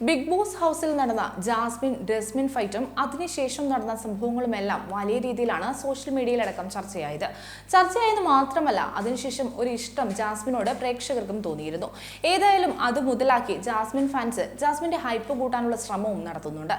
Big boss ഹൗസിൽ നടന്ന Jasmine desmin ഫൈറ്റും അതിനുശേഷം നടന്ന സംഭവങ്ങളുമെല്ലാം വലിയ രീതിയിലാണ് സോഷ്യൽ മീഡിയയിലടക്കം ചർച്ചയായത്. ചർച്ചയായത് മാത്രമല്ല അതിനുശേഷം ഒരു ഇഷ്ടം ജാസ്മിനോട് പ്രേക്ഷകർക്കും തോന്നിയിരുന്നു. ഏതായാലും അത് മുതലാക്കി ജാസ്മിൻ ഫാൻസ് ജാസ്മിന്റെ ഹൈപ്പ് കൂട്ടാനുള്ള ശ്രമവും നടത്തുന്നുണ്ട്.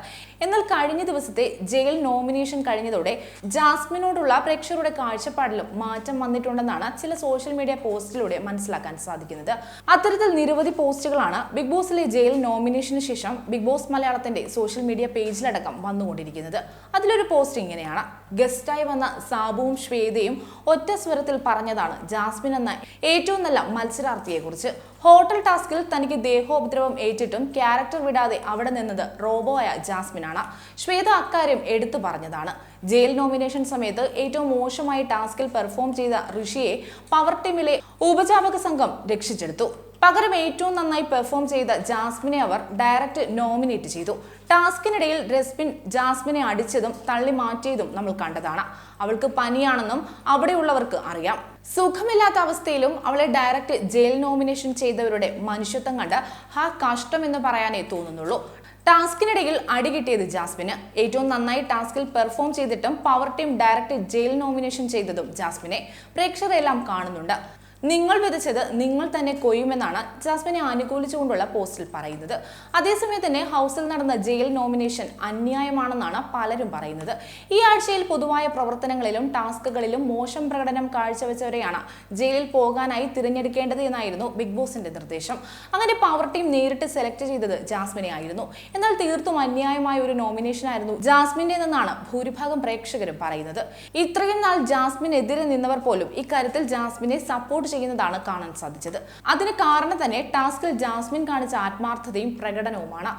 എന്നാൽ കഴിഞ്ഞ ദിവസത്തെ ജയിൽ നോമിനേഷൻ കഴിഞ്ഞതോടെ ജാസ്മിനോടുള്ള പ്രേക്ഷകരുടെ കാഴ്ചപ്പാടിലും മാറ്റം വന്നിട്ടുണ്ടെന്നാണ് ചില സോഷ്യൽ മീഡിയ പോസ്റ്റിലൂടെ മനസ്സിലാക്കാൻ സാധിക്കുന്നത്. അത്തരത്തിൽ നിരവധി പോസ്റ്റുകളാണ് ബിഗ് ബോസിലെ ജയിൽ നോമിനേഷന് ശേഷം ബിഗ് ബോസ് മലയാളത്തിന്റെ സോഷ്യൽ മീഡിയ പേജിലടക്കം വന്നുകൊണ്ടിരിക്കുന്നത്. അതിലൊരു പോസ്റ്റ് ഇങ്ങനെയാണ്. ഗസ്റ്റായി വന്ന സാബുവും ശ്വേതയും ഒറ്റ സ്വരത്തിൽ പറഞ്ഞതാണ് ജാസ്മിൻ എന്ന ഏറ്റവും നല്ല മത്സരാർത്ഥിയെ കുറിച്ച് ഹോട്ടൽ ടാസ്കിൽ തനിക്ക് ദേഹോപദ്രവം ഏറ്റിട്ടും ക്യാരക്ടർ വിടാതെ അവിടെ നിന്നത് റോബോയായ ജാസ്മിനാണ്. ശ്വേത അക്കാര്യം എടുത്തു പറഞ്ഞതാണ്. ജയിൽ നോമിനേഷൻ സമയത്ത് ഏറ്റവും മോശമായി ടാസ്കിൽ പെർഫോം ചെയ്ത ഋഷിയെ പവർ ടീമിലെ ഉപജാപക സംഘം രക്ഷിച്ചെടുത്തു. പകരം ഏറ്റവും നന്നായി പെർഫോം ചെയ്ത ജാസ്മിനെ അവർ ഡയറക്റ്റ് നോമിനേറ്റ് ചെയ്തു. ടാസ്കിനിടയിൽ രസ്മിൻ ജാസ്മിനെ അടിച്ചതും തള്ളി മാറ്റിയതും നമ്മൾ കണ്ടതാണ്. അവൾക്ക് പനിയാണെന്നും അവിടെയുള്ളവർക്ക് അറിയാം. സുഖമില്ലാത്ത അവസ്ഥയിലും അവളെ ഡയറക്റ്റ് ജയിൽ നോമിനേഷൻ ചെയ്തവരുടെ മനുഷ്യത്വം കണ്ട് ഹാ കഷ്ടം എന്ന് പറയാനേ തോന്നുന്നുള്ളൂ. ടാസ്കിനിടയിൽ അടി കിട്ടിയത് ജാസ്മിന്. ഏറ്റവും നന്നായി ടാസ്കിൽ പെർഫോം ചെയ്തിട്ടും power team direct jail nomination ചെയ്തതും ജാസ്മിനെ. പ്രേക്ഷകരെല്ലാം കാണുന്നുണ്ട്. നിങ്ങൾ വിതച്ചത് നിങ്ങൾ തന്നെ കൊയ്യുമെന്നാണ് ജാസ്മിനെ അനുകൂലിച്ചുകൊണ്ടുള്ള പോസ്റ്റിൽ പറയുന്നത്. അതേസമയം തന്നെ ഹൗസിൽ നടന്ന ജയിൽ നോമിനേഷൻ അന്യായമാണെന്നാണ് പലരും പറയുന്നത്. ഈ ആഴ്ചയിൽ പൊതുവായ പ്രവർത്തനങ്ങളിലും ടാസ്കുകളിലും മോശം പ്രകടനം കാഴ്ചവെച്ചവരെയാണ് ജയിലിൽ പോകാനായി തിരഞ്ഞെടുക്കേണ്ടത് എന്നായിരുന്നു ബിഗ് ബോസിന്റെ നിർദ്ദേശം. അങ്ങനെ പവർ ടീം നേരിട്ട് സെലക്ട് ചെയ്തത് ജാസ്മിനെ ആയിരുന്നു. എന്നാൽ തീർത്തും അന്യായമായ ഒരു നോമിനേഷൻ ആയിരുന്നു ജാസ്മിന്റെ നിന്നാണ് ഭൂരിഭാഗം പ്രേക്ഷകരും പറയുന്നത്. ഇത്രയും നാൾ ജാസ്മിനെതിരെ നിന്നവർ പോലും ഇക്കാര്യത്തിൽ ജാസ്മിനെ സപ്പോർട്ട് ചെയ്യുന്നതാണ് കാണാൻ സാധിച്ചത്. അതിന് കാരണം തന്നെ ടാസ്കിൽ ജാസ്മിൻ കാണിച്ച ആത്മാർത്ഥതയും പ്രകടനവുമാണ്.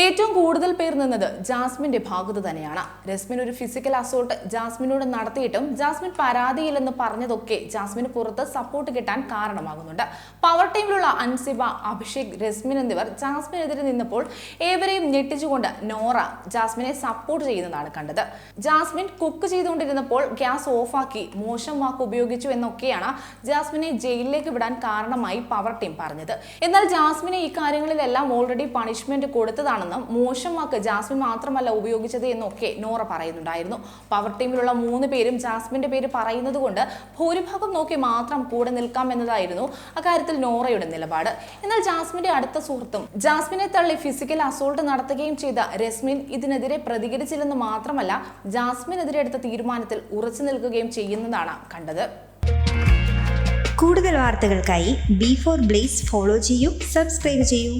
ഏറ്റവും കൂടുതൽ പേർ നിന്നത് ജാസ്മിന്റെ ഭാഗത്ത് തന്നെയാണ്. രസ്മിൻ ഒരു ഫിസിക്കൽ അസോൾട്ട് ജാസ്മിനോട് നടത്തിയിട്ടും ജാസ്മിൻ പരാതിയില്ലെന്ന് പറഞ്ഞതൊക്കെ ജാസ്മിന് പുറത്ത് സപ്പോർട്ട് കിട്ടാൻ കാരണമാകുന്നുണ്ട്. പവർ ടീമിലുള്ള അൻസിബ അഭിഷേക് രസ്മിൻ എന്നിവർ ജാസ്മിനെതിരെ നിന്നപ്പോൾ ഏവരെയും ഞെട്ടിച്ചുകൊണ്ട് നോറ ജാസ്മിനെ സപ്പോർട്ട് ചെയ്യുന്നതാണ് കണ്ടത്. ജാസ്മിൻ കുക്ക് ചെയ്തുകൊണ്ടിരുന്നപ്പോൾ ഗ്യാസ് ഓഫാക്കി മോശം വാക്ക് ഉപയോഗിച്ചു എന്നൊക്കെയാണ് ജാസ്മിനെ ജയിലിലേക്ക് വിടാൻ കാരണമായി പവർ ടീം പറഞ്ഞത്. എന്നാൽ ജാസ്മിനെ ഈ കാര്യങ്ങളിലെല്ലാം ഓൾറെഡി പണിഷ്മെന്റ് കൊടുത്തതാണെന്നും മോശം വാക്ക് ജാസ്മിൻ മാത്രമല്ല ഉപയോഗിച്ചത് എന്നൊക്കെ നോറ പറയുന്നുണ്ടായിരുന്നു. പവർ ടീമിലുള്ള മൂന്ന് പേരും ജാസ്മിന്റെ പേര് പറയുന്നത് കൊണ്ട് ഭൂരിഭാഗം നോക്കി മാത്രം കൂടെ നിൽക്കാം എന്നതായിരുന്നു അക്കാര്യത്തിൽ നോറയുടെ നിലപാട്. എന്നാൽ ജാസ്മിന്റെ അടുത്ത സുഹൃത്തും ജാസ്മിനെ തള്ളി ഫിസിക്കൽ അസോൾട്ട് നടത്തുകയും ചെയ്ത രസ്മിൻ ഇതിനെതിരെ പ്രതികരിച്ചില്ലെന്ന് മാത്രമല്ല ജാസ്മിനെതിരെ എടുത്ത തീരുമാനത്തിൽ ഉറച്ചു നിൽക്കുകയും ചെയ്യുന്നതാണ് കണ്ടത്. കൂടുതൽ വാർത്തകൾക്കായി ബി ഫോർ ബ്ലേസ് ഫോളോ ചെയ്യൂ സബ്സ്ക്രൈബ് ചെയ്യൂ.